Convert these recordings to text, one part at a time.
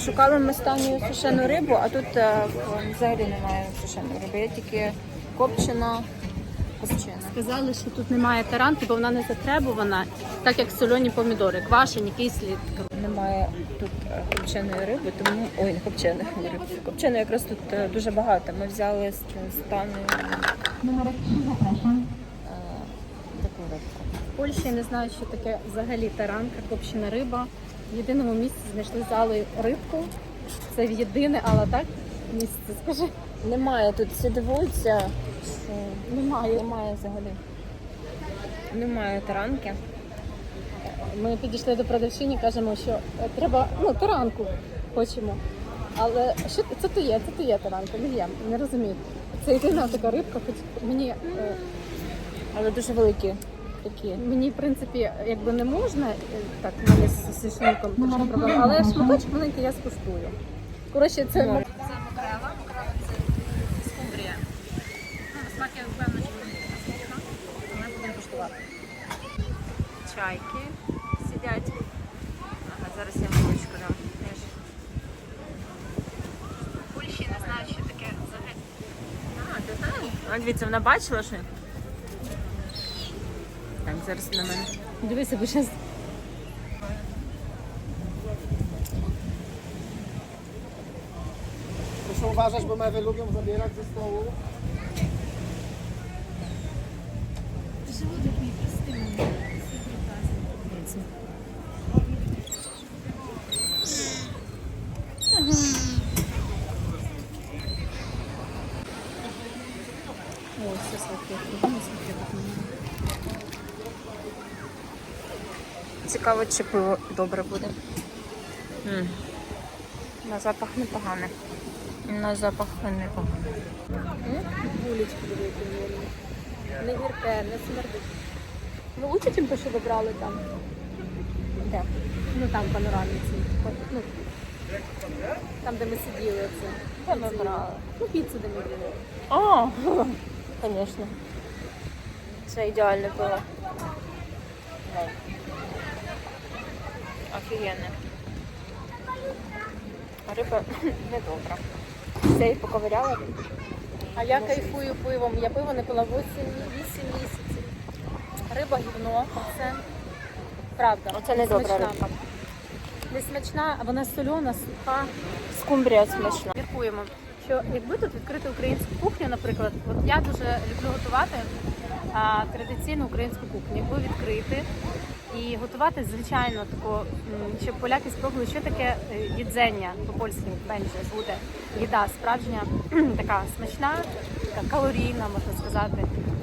Шукали ми останню сушену рибу, а тут е, взагалі немає сушеної риби, є тільки копчена, копчена. Сказали, що тут немає таранки, бо вона не затребувана, так як солоні помідори, квашені, кислі. Немає тут е, копченої риби, тому ой, не копченої риби. Копченої якраз тут е, дуже багато. Ми взяли з стану таку рибку. В Польщі я не знаю, що таке взагалі таранка, копчена риба. В єдиному місці знайшли залою рибку. Це в єдине, але так місце, скажи. Немає тут всі дивуються, Немає. немає взагалі. Немає таранки. Ми підійшли до продавчині, кажемо, що е, треба ну, таранку хочемо. Але що це то є? Це то є таранка, не є, не розумію. Це єдина така рибка, хоч мені, е, Але дуже великі такі. мені в принципі якби не можна е, так в мене з сушником трошки проблема, але шматочок маленький я скуштую. Коротше, це Ну, мак- це скумбрія. Ну, Смак я впевнена, що не смачна, але будемо куштувати. Чайки сидять. Ага, зараз я молочку дам. теж. Польщі не знаю, що таке взагалі. А, ти знаєш? А дивіться, вона бачила що? Так, зараз на мене. Дивися, бо зараз Proszę uważać, bo mewy lubią zabierać ze stołu. Дивіться. Ой, все сладке. Подумай, сладке, как мені. Цікаво, чи пиво добре буде. М. На запах непоганий. На запах непоганий. Булечки великі, мирні. Не гірке, не смердить. Ну, лучше, чим те, що ви брали там. Де? Ну там панораміці. Ну, там, де ми сиділи це. Де ми брали? Ну, піцу, де ми їли. О, звісно. Це ідеальне пиво. А Риба не добра. Все і поковиряла. А я кайфую пивом. Я пиво не пила 8, 8 місяців. Риба гівно, це правда. Оце не добра смачна. Не смачна, а вона сольона, суха. Скумбрія смачна. Міркуємо, що якби тут відкрити українську кухню, наприклад, от я дуже люблю готувати а, традиційну українську кухню, якби відкрити і готувати звичайно тако, щоб поляки спробували, що таке е, їдзення по-польськи бенже буде. Їда справжня, така смачна, така калорійна, можна сказати.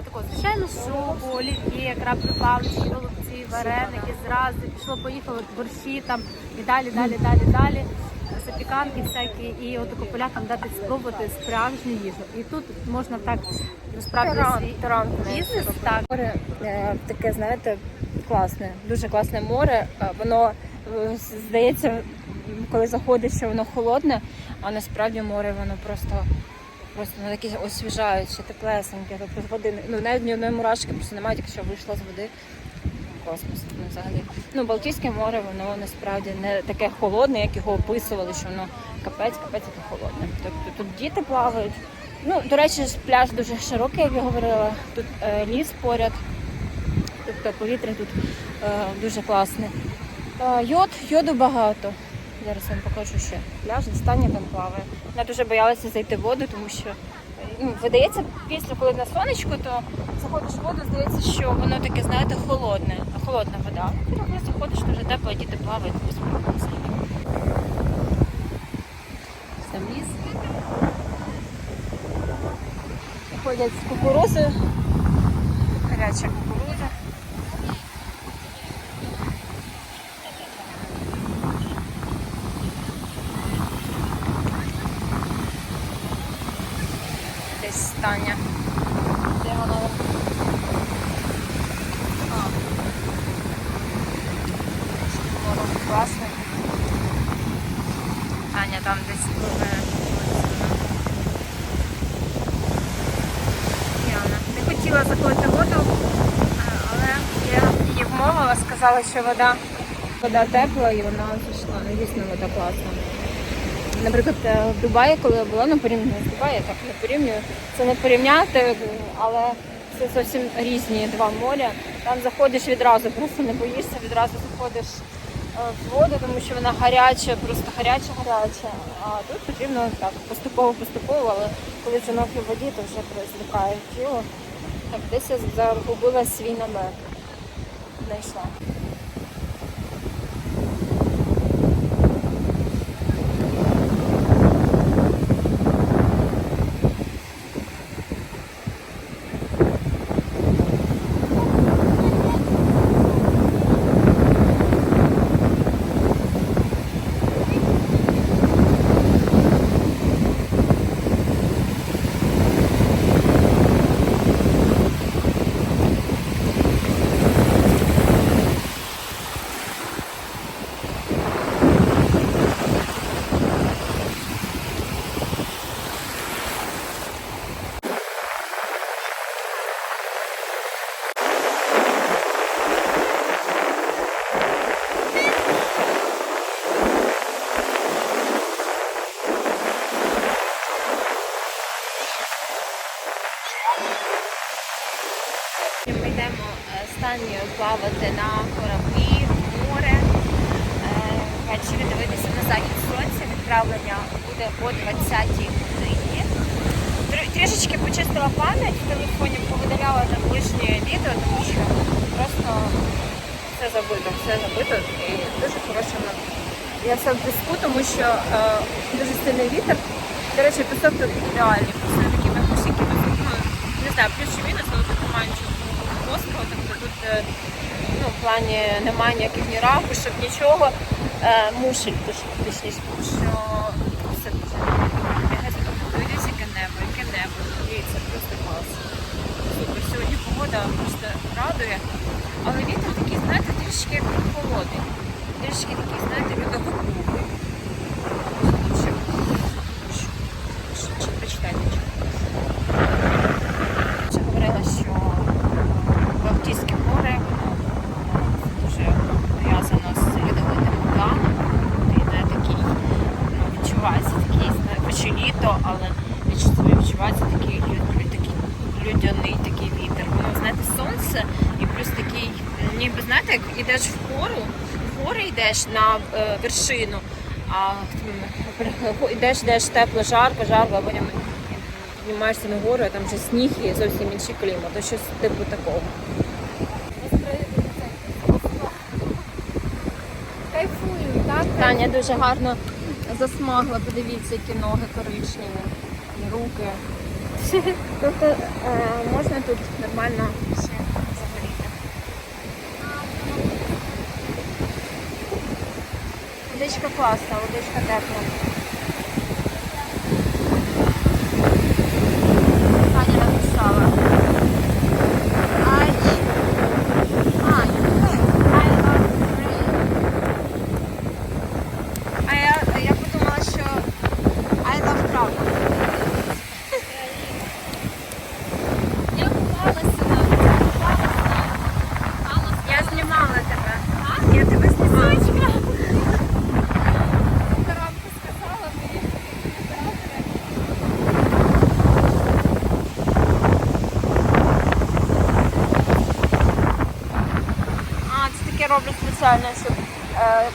Тако, звичайно, супу, олів'є, краплю палички, голубці, вареники, зрази, пішло, поїхало, борщі там і далі, далі, далі, далі запіканки всякі, і от полякам дати спробувати справжню їжу. І тут можна так насправді свій бізнес так. Е, таке, знаєте, класне, дуже класне море. Е, Воно е, здається, коли заходиш, що воно холодне, а насправді море воно просто. Просто воно таке освіжаюче, теплесеньке, тобто з води, ну навіть ні одної мурашки просто немає, якщо вийшла з води. Космос ну, взагалі. Ну, Балтійське море, воно насправді не таке холодне, як його описували, що воно капець, капець яке холодне. Тобто тут діти плавають. Ну, до речі, пляж дуже широкий, як я говорила. Тут е, ліс поряд. Тобто повітря тут е, дуже класне. Е, йод, йоду багато. Зараз вам покажу ще. Пляж, Таня там плаває. Вона дуже боялася зайти в воду, тому що ну, видається, після коли на сонечку, то заходиш в воду, здається, що воно таке, знаєте, холодне, холодна вода. Ти просто ходиш дуже тепло, діти плавають, безпокійся. Там ліс. Ходять з кукурузи. Гаряча Десь Таня. Де вона? А. Морок класний. Таня там десь пливе. Яна. Не хотіла заходити воду, але я її вмовила, сказала, що вода, вода тепла і вона зійшла. Ну, дійсно вода класна. Наприклад, е, в Дубаї, коли я була, ну порівняно з Дубаї, так не порівнюю. Це не порівняти, але це зовсім різні два моря. Там заходиш відразу, просто не боїшся, відразу заходиш е, в воду, тому що вона гаряча, просто гаряча, гаряча. А тут потрібно так поступово, поступово, але коли занохи в воді, то вже звикає тіло. Так, десь я загубила свій намет. Знайшла. Ми йдемо е, плавати на кораблі в море. Е, дивитися на захід сонця. Відправлення буде о 20-й годині. Трішечки почистила пам'ять в телефоні, повидаляла там лишнє відео, тому що просто все забито, все забито і дуже хороша на Я все в піску, тому що е, дуже сильний вітер. До речі, пісок тут ідеальний, просто такими гусиками. Ну, не знаю, плюс чи мінус, але тут немає нічого гострого, тобто тут е, ну, в плані немає ніяких ні ракушок, нічого. Е, мушель, точніше, тому що все дуже. Геть яке небо, яке небо. Дивіться, просто клас. Супер. Сьогодні погода просто радує. Але вітер такий, знаєте, трішки холодний. Трішки такий, знаєте, ще почитайте. Ще говорила, що Балтійське море воно дуже пов'язано з льодовитим океаном. От Йде такий, ну, відчувається такий, знає, хоч і літо, але відчу- відчувається такий, лю- лю- такий людяний такий вітер. Воно, знаєте, сонце і плюс такий, ніби знаєте, як йдеш в гору, в гори йдеш на е, вершину, а йдеш, йдеш тепло, жарко, жарко, а потім піднімаєшся на гору, а там вже сніг і зовсім інший клімат, то щось типу такого. Кайфую, так? Таня дуже гарно засмагла, подивіться, які ноги коричневі, руки. Тобто е, можна тут нормально ще Водичка класна, водичка тепла. Таня написала. Ай. Ай, I love rain. А я, я подумала, що I love travel. Я купалася на купалася. Я знімала тебе. Я тебе знімала. Коробку сказала мені. А, це таке роблять спеціально, щоб е,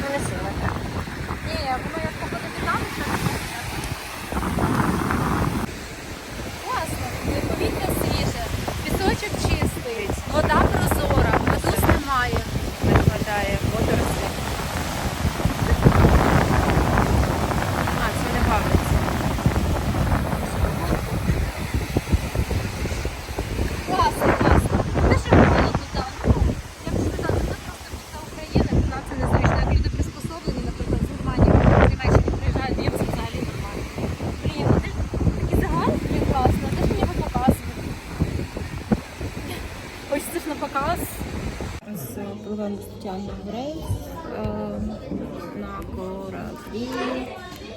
ну, не сильно. Ні, воно як походу динаміка. Класно, і повітря свіже, пісочок чистий, вода прозора, медуз немає. Не виглядає водорослі. А, це не бавиться. Класно, класно. Те, що холодно там. Ну, я б сказала, це просто після України, то нам це незручно. Як люди приспособлені, наприклад, з Германії, в Німеччині приїжджають, їм це взагалі нормально. Блін, ти ж такий загал, блін, класно, де ж мені його показувати? Хочеться ж на показ. Зараз пливемо з Тетяною в рейс е, на кораблі,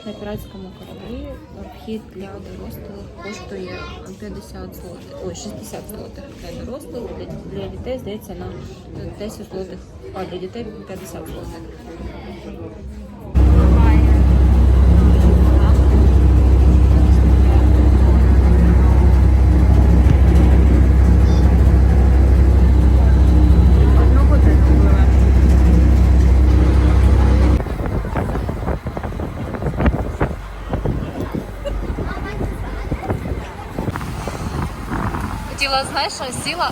на піратському кораблі. Вхід для дорослих коштує 50 злотих, ой, 60 злотих для дорослих, для дітей здається на 10 злотих, а для дітей 50 злотих. Сказала, знаєш, сіла